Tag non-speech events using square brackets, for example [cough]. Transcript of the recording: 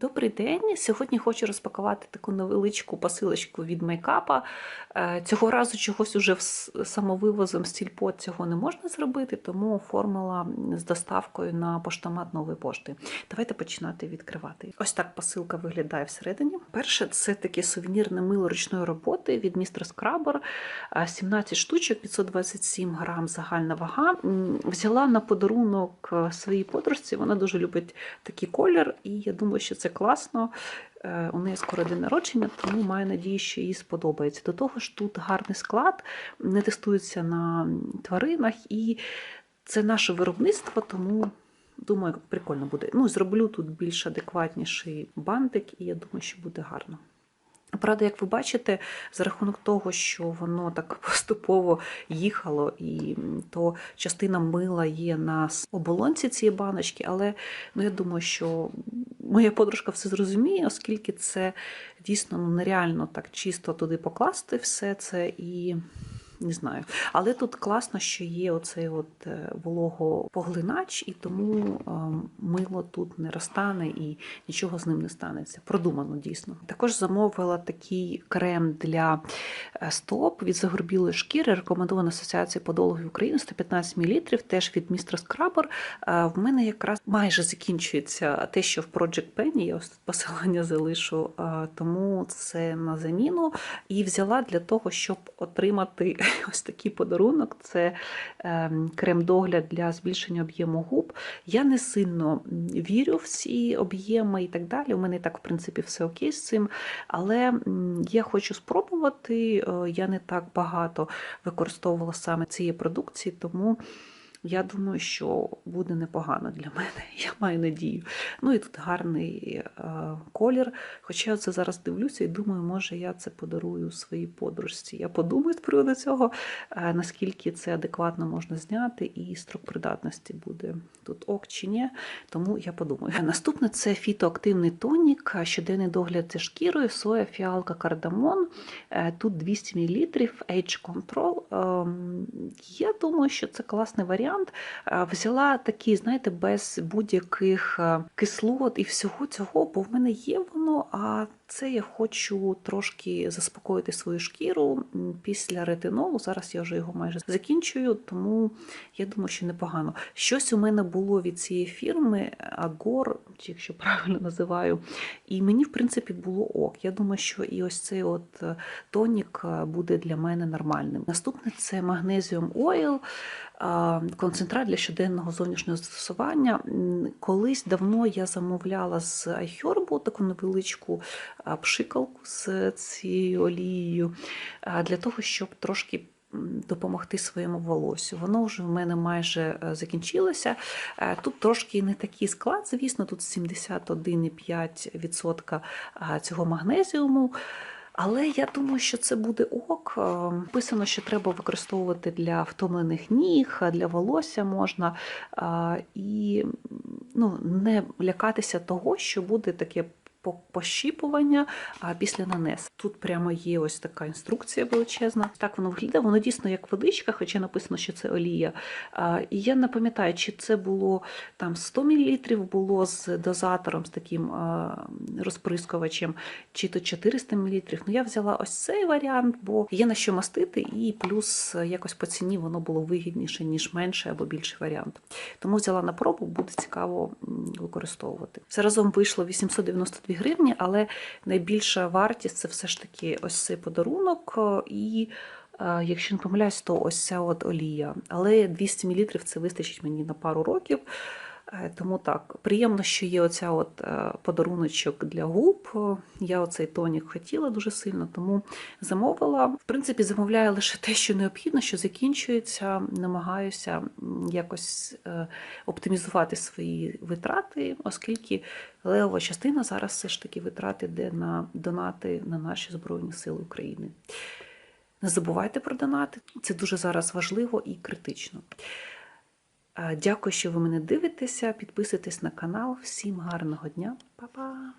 Добрий день. Сьогодні хочу розпакувати таку невеличку посилочку від мейкапа. Е, Цього разу чогось уже самовивозом з сільпо цього не можна зробити, тому оформила з доставкою на поштомат нової пошти. Давайте починати відкривати. Ось так посилка виглядає всередині. Перше, це таке сувенірне мило ручної роботи від містер Скрабер. 17 штучок, 527 грам загальна вага. Взяла на подарунок е, своїй подружці. Вона дуже любить такий колір, і я думаю, що це класно. Е, У неї скоро день народження, тому маю надію, що їй сподобається. До того ж, тут гарний склад, не тестується на тваринах, і це наше виробництво, тому думаю, прикольно буде. Ну, зроблю тут більш адекватніший бантик, і я думаю, що буде гарно. Правда, як ви бачите, за рахунок того, що воно так [laughs] поступово їхало, і то частина мила є на оболонці цієї баночки, але ну, я думаю, що моя подружка все зрозуміє, оскільки це дійсно ну, нереально так чисто туди покласти все це і. Не знаю. Але тут класно, що є оцей от е, вологопоглинач, і тому е, мило тут не розтане і нічого з ним не станеться. Продумано дійсно. Також замовила такий крем для е, стоп від загорбілої шкіри, рекомендована Асоціацією подологів України 115 мл, теж від містера Скрабер. В мене якраз майже закінчується те, що в Project Penny, я ось посилання залишу, тому це на заміну. І взяла для того, щоб отримати [laughs] ось такий подарунок. Це ем, крем-догляд для збільшення об'єму губ. Я не сильно вірю в ці об'єми і так далі. У мене так, в принципі, все окей з цим. Але я хочу спробувати. Е, Я не так багато використовувала саме цієї продукції, тому. Я думаю, що буде непогано для мене. [laughs] Я маю надію. Ну і тут гарний е, колір. Хоча я це зараз дивлюся і думаю, може я це подарую своїй подружці. Я подумаю з приводу цього, е, наскільки це адекватно можна зняти, і строк придатності буде тут ок чи ні. Тому я подумаю. Наступне це фітоактивний тонік, щоденний догляд за шкірою, соя, фіалка, кардамон. Е, Тут 200 мл Age Control. Я думаю, що це класний варіант. Е, Взяла такий, знаєте, без будь-яких е, кислот і всього цього, бо в мене є воно, а це я хочу трошки заспокоїти свою шкіру після ретинолу. Зараз я вже його майже закінчую, тому я думаю, що непогано. Щось у мене було від цієї фірми Агор, чи якщо [laughs] правильно називаю, і мені, в принципі, було ок. Я думаю, що і ось цей от е, тонік е, буде для мене нормальним. Наступне це Oil, а, концентрат для щоденного зовнішнього застосування. Колись давно я замовляла з iHerb таку невеличку пшикалку з цією олією для того, щоб трошки допомогти своєму волосю. Воно вже в мене майже е, закінчилося. Е, Тут трошки не такий склад, звісно, тут 71,5% цього магнезіуму. Але я думаю, що це буде ок. Е, Писано, що треба використовувати для втомлених ніг, для волосся можна. І ну, не лякатися того, що буде таке пощіпування а після нанесення. Тут прямо є ось така інструкція величезна. Так воно виглядає. Воно дійсно як водичка, хоча написано, що це олія. І я не пам'ятаю, чи це було там 100 мл було з дозатором, з таким розприскувачем, чи то 400 мл. Ну я взяла ось цей варіант, бо є на що мастити, і плюс якось по ціні воно було вигідніше, ніж менший або більший варіант. Тому взяла на пробу, буде цікаво використовувати. Все разом вийшло 892 гривні, але найбільша вартість це все ж таки ось цей подарунок. е, І е, якщо не помиляюсь, то ось ця от олія. Але 200 мл це вистачить мені на пару років. Е, Тому так, приємно, що є оця от е, подаруночок для губ. Я оцей тонік хотіла дуже сильно, тому замовила. В принципі, замовляю лише те, що необхідно, що закінчується. Намагаюся якось е, оптимізувати свої витрати, оскільки левова частина зараз все ж таки витрати йде на донати на наші Збройні Сили України. Не забувайте про донати, це дуже зараз важливо і критично. Дякую, що ви мене дивитеся. Підписуйтесь на канал. Всім гарного дня, Па-па!